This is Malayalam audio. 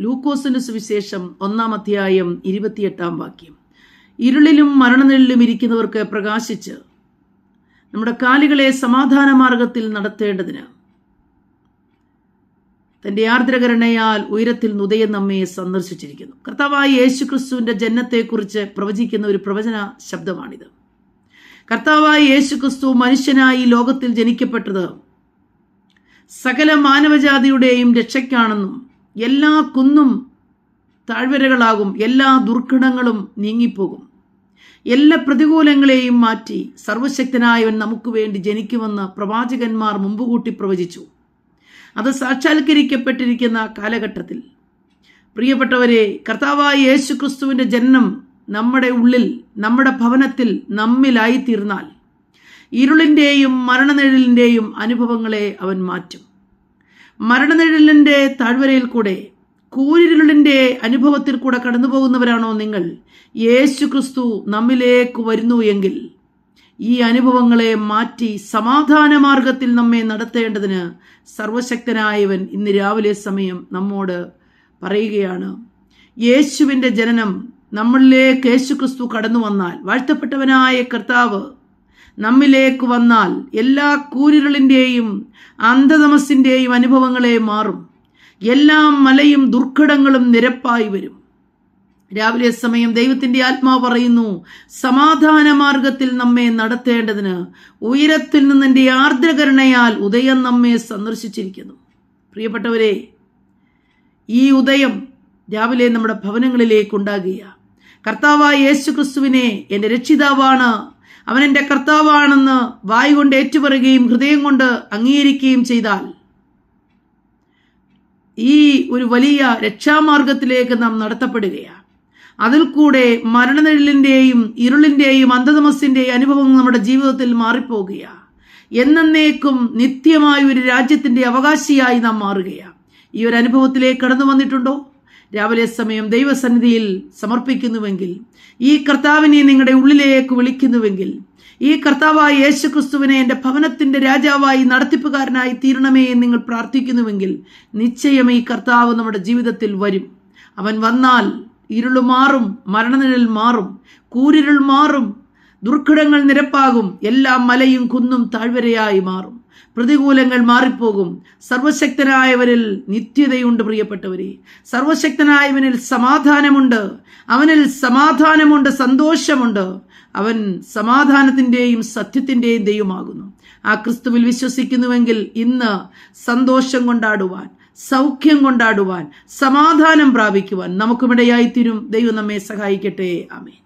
ലൂക്കോസിന്റെ സുവിശേഷം ഒന്നാം അധ്യായം ഇരുപത്തിയെട്ടാം വാക്യം. ഇരുളിലും മരണനിലും ഇരിക്കുന്നവർക്ക് പ്രകാശിച്ച് നമ്മുടെ കാലുകളെ സമാധാന മാർഗത്തിൽ നടത്തേണ്ടതിന് തന്റെ ആർദ്രകരണയാൽ ഉയരത്തിൽ നുദയം നമ്മെ സന്ദർശിച്ചിരിക്കുന്നു. കർത്താവായ യേശു ക്രിസ്തുവിന്റെ ജന്മത്തെക്കുറിച്ച് പ്രവചിക്കുന്ന ഒരു പ്രവചന ശബ്ദമാണിത്. കർത്താവായ യേശു ക്രിസ്തു മനുഷ്യനായി ലോകത്തിൽ ജനിക്കപ്പെട്ടത് സകല മാനവജാതിയുടെയും രക്ഷയ്ക്കാണെന്നും എല്ലാ കുന്നും താഴ്വരകളാകും എല്ലാ ദുർഘടങ്ങളും നീങ്ങിപ്പോകും. എല്ലാ പ്രതികൂലങ്ങളെയും മാറ്റി സർവശക്തനായവൻ നമുക്ക് വേണ്ടി ജനിക്കുമെന്ന് പ്രവാചകന്മാർ മുമ്പുകൂട്ടി പ്രവചിച്ചു. അത് സാക്ഷാത്കരിക്കപ്പെട്ടിരിക്കുന്ന കാലഘട്ടത്തിൽ. പ്രിയപ്പെട്ടവരെ കർത്താവായ യേശു ക്രിസ്തുവിന്റെ ജനനം നമ്മുടെ ഉള്ളിൽ നമ്മുടെ ഭവനത്തിൽ നമ്മിലായി തീർന്നാൽ ഇരുളിന്റെയും മരണനിഴലിന്റെയും അനുഭവങ്ങളെ അവൻ മാറ്റും. മരണനിഴലിന്റെ താഴ്വരയിൽ കൂടെ കൂരിരുളിന്റെ അനുഭവത്തിൽ കൂടെ കടന്നു പോകുന്നവരാണോ നിങ്ങൾ? യേശു ക്രിസ്തു നമ്മിലേക്ക് വരുന്നു എങ്കിൽ ഈ അനുഭവങ്ങളെ മാറ്റി സമാധാന മാർഗത്തിൽ നമ്മെ നടത്തേണ്ടതിന് സർവശക്തനായവൻ ഇന്ന് രാവിലെ സമയം നമ്മോട് പറയുകയാണ് യേശുവിന്റെ ജനനം നമ്മളിലേക്ക് യേശു ക്രിസ്തു കടന്നു വന്നാൽ വാഴ്ത്തപ്പെട്ടവനായ കർത്താവ് നമ്മിലേക്ക് വന്നാൽ എല്ലാ കൂരിരളിന്റെയും അന്ധതമസിന്റെയും അനുഭവങ്ങളെ മാറും. എല്ലാ മലയും ദുർഘടങ്ങളും നിരപ്പായി വരും. രാവിലെ സമയം ദൈവത്തിന്റെ ആത്മാവ് പറയുന്നു സമാധാന മാർഗത്തിൽ നമ്മെ നടത്തേണ്ടതിന് ഉയരത്തിൽ നിന്നെ ആർദ്രകരണയാൽ ഉദയം നമ്മെ സന്ദർശിച്ചിരിക്കുന്നു. പ്രിയപ്പെട്ടവരെ ഈ ഉദയം രാവിലെ നമ്മുടെ ഭവനങ്ങളിലേക്ക് ഉണ്ടാകുക കർത്താവായ യേശു ക്രിസ്തുവിനെ എന്റെ രക്ഷിതാവാണ്. അവൻ എന്റെ കർത്താവാണെന്ന് വായു കൊണ്ട് ഏറ്റുപറയുകയും ഹൃദയം കൊണ്ട് അംഗീകരിക്കുകയും ചെയ്താൽ ഈ ഒരു വലിയ രക്ഷാമാർഗത്തിലേക്ക് നാം നടത്തപ്പെടുകയാണ്. അതിൽ കൂടെ മരണനിഴലിന്റെയും ഇരുളിന്റെയും അന്ധതമസിന്റെയും അനുഭവം നമ്മുടെ ജീവിതത്തിൽ മാറിപ്പോകുകയാണ്. എന്നേക്കും നിത്യമായ ഒരു രാജ്യത്തിന്റെ അവകാശിയായി നാം മാറുകയാണ്. ഈ ഒരു അനുഭവത്തിലേക്ക് കടന്നു വന്നിട്ടുണ്ടോ? രാവിലെ സമയം ദൈവസന്നിധിയിൽ സമർപ്പിക്കുന്നുവെങ്കിൽ ഈ കർത്താവിനെ നിങ്ങളുടെ ഉള്ളിലേക്ക് വിളിക്കുന്നുവെങ്കിൽ ഈ കർത്താവായ യേശു ക്രിസ്തുവിനെ എന്റെ ഭവനത്തിന്റെ രാജാവായി നടത്തിപ്പുകാരനായി തീരണമേ എന്ന് നിങ്ങൾ പ്രാർത്ഥിക്കുന്നുവെങ്കിൽ നിശ്ചയം ഈ കർത്താവ് നമ്മുടെ ജീവിതത്തിൽ വരും. അവൻ വന്നാൽ ഇരുൾ മാറും മരണനിഴൽ മാറും കൂരിരുൾ മാറും ദുർഘടങ്ങൾ നിരപ്പാകും എല്ലാ മലയും കുന്നും താഴ്വരയായി മാറും. പ്രതികൂലങ്ങൾ മാറിപ്പോകും. സർവശക്തനായവരിൽ നിത്യതയുണ്ട് പ്രിയപ്പെട്ടവരെ. സർവശക്തനായവനിൽ സമാധാനമുണ്ട്. അവനിൽ സമാധാനമുണ്ട് സന്തോഷമുണ്ട്. അവൻ സമാധാനത്തിന്റെയും സത്യത്തിന്റെയും ദൈവമാകുന്നു. ആ ക്രിസ്തുവിൽ വിശ്വസിക്കുന്നുവെങ്കിൽ ഇന്ന് സന്തോഷം കൊണ്ടാടുവാൻ സൗഖ്യം കൊണ്ടാടുവാൻ സമാധാനം പ്രാപിക്കുവാൻ നമുക്കുമിടയായിത്തീരും. ദൈവം നമ്മെ സഹായിക്കട്ടെ. ആമേ